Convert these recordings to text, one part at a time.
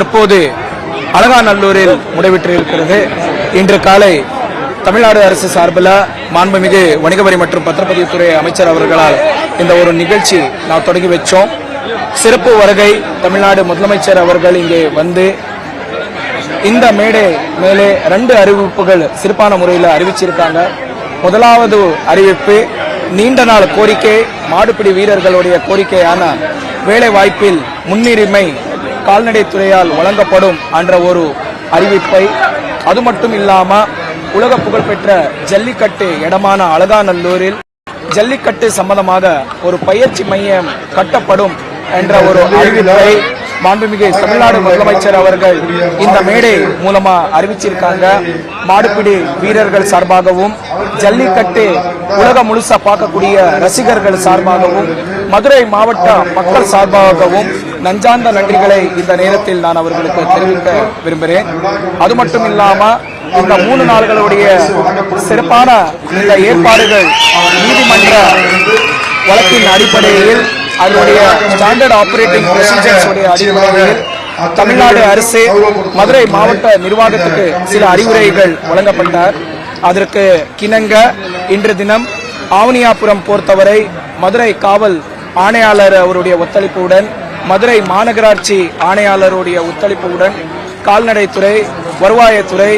தற்போது அழகாநல்லூரில் முடிவிட்டிருக்கிறது. இன்று காலை தமிழ்நாடு அரசு சார்பில் மாண்புமிகு வணிக வரி மற்றும் பத்திரப்பதிவுத்துறை அமைச்சர் அவர்களால் இந்த ஒரு நிகழ்ச்சி நான் தொடங்கி வச்சோம். சிறப்பு வருகை தமிழ்நாடு முதலமைச்சர் அவர்கள் இங்கே வந்து இந்த மேடை மேலே ரெண்டு அறிவிப்புகள் சிறப்பான முறையில் அறிவிச்சிருக்காங்க. முதலாவது அறிவிப்பு நீண்ட நாள் கோரிக்கை மாடுபிடி வீரர்களுடைய கோரிக்கையான வேலை வாய்ப்பில் முன்னுரிமை கால்நடைத்துறையால் வழங்கப்படும் என்ற ஒரு அறிவிப்பை அது மட்டும் இல்லாம உலக புகழ்பெற்ற ஜல்லிக்கட்டு இடமான அலகாநல்லூரில் ஜல்லிக்கட்டு சம்பந்தமாக ஒரு பயிற்சி மையம் கட்டப்படும் என்ற ஒரு அறிவிப்பை மாண்புமிகு தமிழ்நாடு முதலமைச்சர் அவர்கள் இந்த மேடை மூலமா அறிவிச்சிருக்காங்க. மாடுபிடி வீரர்கள் சார்பாகவும் ஜல்லிக்கட்டு உலகம் முழுசா பார்க்கக்கூடிய ரசிகர்கள் சார்பாகவும் மதுரை மாவட்ட மக்கள் சார்பாகவும் நஞ்சார்ந்த நன்றிகளை இந்த நேரத்தில் நான் அவர்களுக்கு தெரிவிக்க விரும்புகிறேன். அது மட்டும் இல்லாமல் இந்த மூணு நாள்களுடைய சிறப்பான இந்த ஏற்பாடுகள் நீதிமன்ற வழக்கின் அடிப்படையில் அதனுடைய ஸ்டாண்டர்ட் ஆபரேட்டிங் ப்ரொசீஜர்ஸ் உடைய அடிப்படையில் தமிழ்நாடு அரசு மதுரை மாவட்ட நிர்வாகத்துக்கு சில அறிவுரைகள் வழங்கப்பட்டார். அதற்கு கிணங்க இன்று தினம் ஆவணியாபுரம் பொறுத்தவரை மதுரை காவல் ஆணையாளர் அவருடைய ஒத்துழைப்புடன் மதுரை மாநகராட்சி ஆணையாளருடைய ஒத்துழைப்புடன் கால்நடைத்துறை வருவாயத்துறை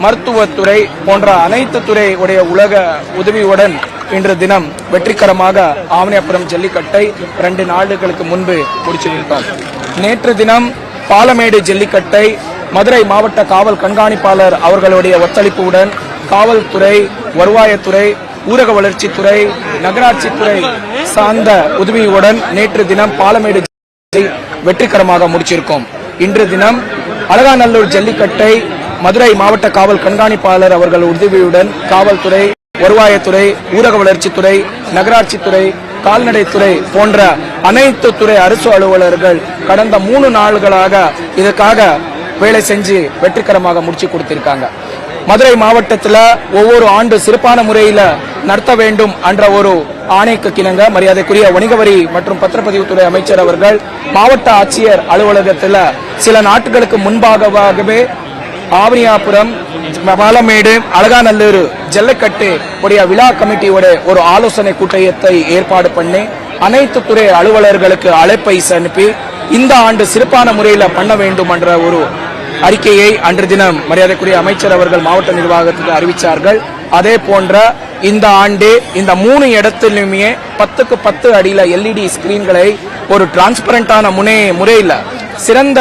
மருத்துவத்துறை போன்ற அனைத்து துறை உடைய உலக உதவியுடன் இன்று தினம் வெற்றிகரமாக ஆவணியாபுரம் ஜல்லிக்கட்டை ரெண்டு நாடுகளுக்கு முன்பு முடிச்சிருந்தார் நேற்று தினம் பாலமேடு ஜல்லிக்கட்டை மதுரை மாவட்ட காவல் கண்காணிப்பாளர் அவர்களுடைய ஒத்துழைப்புடன் காவல்துறை வருவாயத்துறை ஊரக வளர்ச்சித்துறை நகராட்சித்துறை சார்ந்த உதவியுடன் நேற்று தினம் பாலமேடு வெற்றிகரமாக முடிச்சிருக்கோம். இன்று தினம் அலகாநல்லூர் ஜல்லிக்கட்டை மதுரை மாவட்ட காவல் கண்காணிப்பாளர் அவர்கள் உதவியுடன் காவல்துறை வருவாயத்துறை ஊரக வளர்ச்சித்துறை நகராட்சித்துறை கால்நடைத்துறை போன்ற அனைத்து துறை அரசு அலுவலர்கள் கடந்த மூணு நாள்களாக இதற்காக வேலை செஞ்சு வெற்றிகரமாக முடிச்சு கொடுத்திருக்காங்க. மதுரை மாவட்டத்தில் ஒவ்வொரு ஆண்டு சிறப்பான முறையில் நடத்த வேண்டும் என்ற ஒரு ஆணைக்கு கிணங்க மரியாதைக்குரிய வணிக வரி மற்றும் பத்திரப்பதிவுத்துறை அமைச்சர் அவர்கள் மாவட்ட ஆட்சியர் அலுவலகத்தில் சில நாட்களுக்கு முன்பாகவே ஆவணியாபுரம் பாலமேடு அழகாநல்லூர் ஜல்லிக்கட்டு உடைய விழா கமிட்டியோட ஒரு ஆலோசனை கூட்டத்தை ஏற்பாடு பண்ணி அனைத்து துறை அலுவலர்களுக்கு அழைப்பை அனுப்பி இந்த ஆண்டு சிறப்பான முறையில் பண்ண வேண்டும் என்ற ஒரு அறிக்கையை அன்று தினம் மரியாதைக்குரிய அமைச்சர் அவர்கள் மாவட்ட நிர்வாகத்துக்கு அறிவித்தார்கள் அதே போன்ற இந்த ஆண்டு இந்த மூணு இடத்திலுமே பத்துக்கு பத்து அடியில் எல்இடி ஸ்கிரீன்களை ஒரு டிரான்ஸ்பரண்டான முனை முறையில் சிறந்த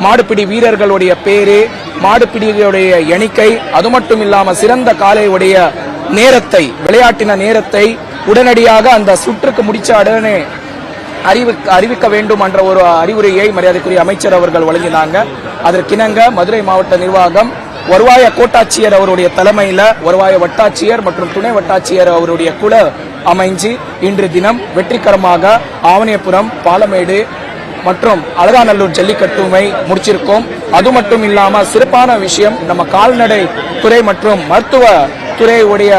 மாடுபிடி வீரர்களுடைய பேரு மாடுபிடிகளுடைய எண்ணிக்கை அது மட்டும் இல்லாமல் சிறந்த காலையுடைய நேரத்தை விளையாட்டின நேரத்தை உடனடியாக அந்த சுற்றுக்கு முடிச்ச உடனே அறிவி அறிவிக்க வேண்டும் என்ற ஒரு அறிவுரையை மரியாதைக்குரிய அமைச்சர் அவர்கள் வழங்கினாங்க. அதற்கிணங்க மதுரை மாவட்ட நிர்வாகம் வருவாய கோட்டாட்சியர் அவருடைய தலைமையில் வருவாய வட்டாட்சியர் மற்றும் துணை வட்டாட்சியர் அவருடைய குழு அமைஞ்சு இன்று தினம் வெற்றிகரமாக ஆவணியபுரம் பாலமேடு மற்றும் அலகாநல்லூர் ஜல்லிக்கட்டுமை முடிச்சிருக்கோம். அது மட்டும் இல்லாம சிறப்பான விஷயம் நம்ம கால்நடை துறை மற்றும் மருத்துவ துறையுடைய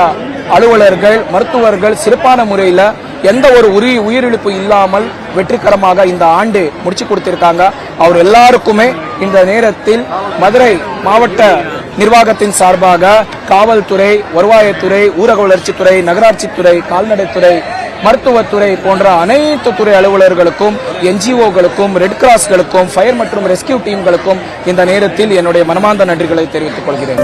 அலுவலர்கள் மருத்துவர்கள் சிறப்பான முறையில் எந்த ஒரு உரி உயிரிழப்பு இல்லாமல் வெற்றிகரமாக இந்த ஆண்டு முடிச்சு கொடுத்திருக்காங்க. அவர் எல்லாருக்குமே இந்த நேரத்தில் மதுரை மாவட்ட நிர்வாகத்தின் சார்பாக காவல்துறை வருவாயத்துறை ஊரக வளர்ச்சித்துறை நகராட்சித்துறை கால்நடைத்துறை மருத்துவத்துறை போன்ற அனைத்து துறை அலுவலர்களுக்கும் என்ஜிஓகளுக்கும் ரெட் கிராஸ்களுக்கும் ஃபயர் மற்றும் ரெஸ்கியூ டீம்களுக்கும் இந்த நேரத்தில் என்னுடைய மனமார்ந்த நன்றிகளை தெரிவித்துக் கொள்கிறேன்.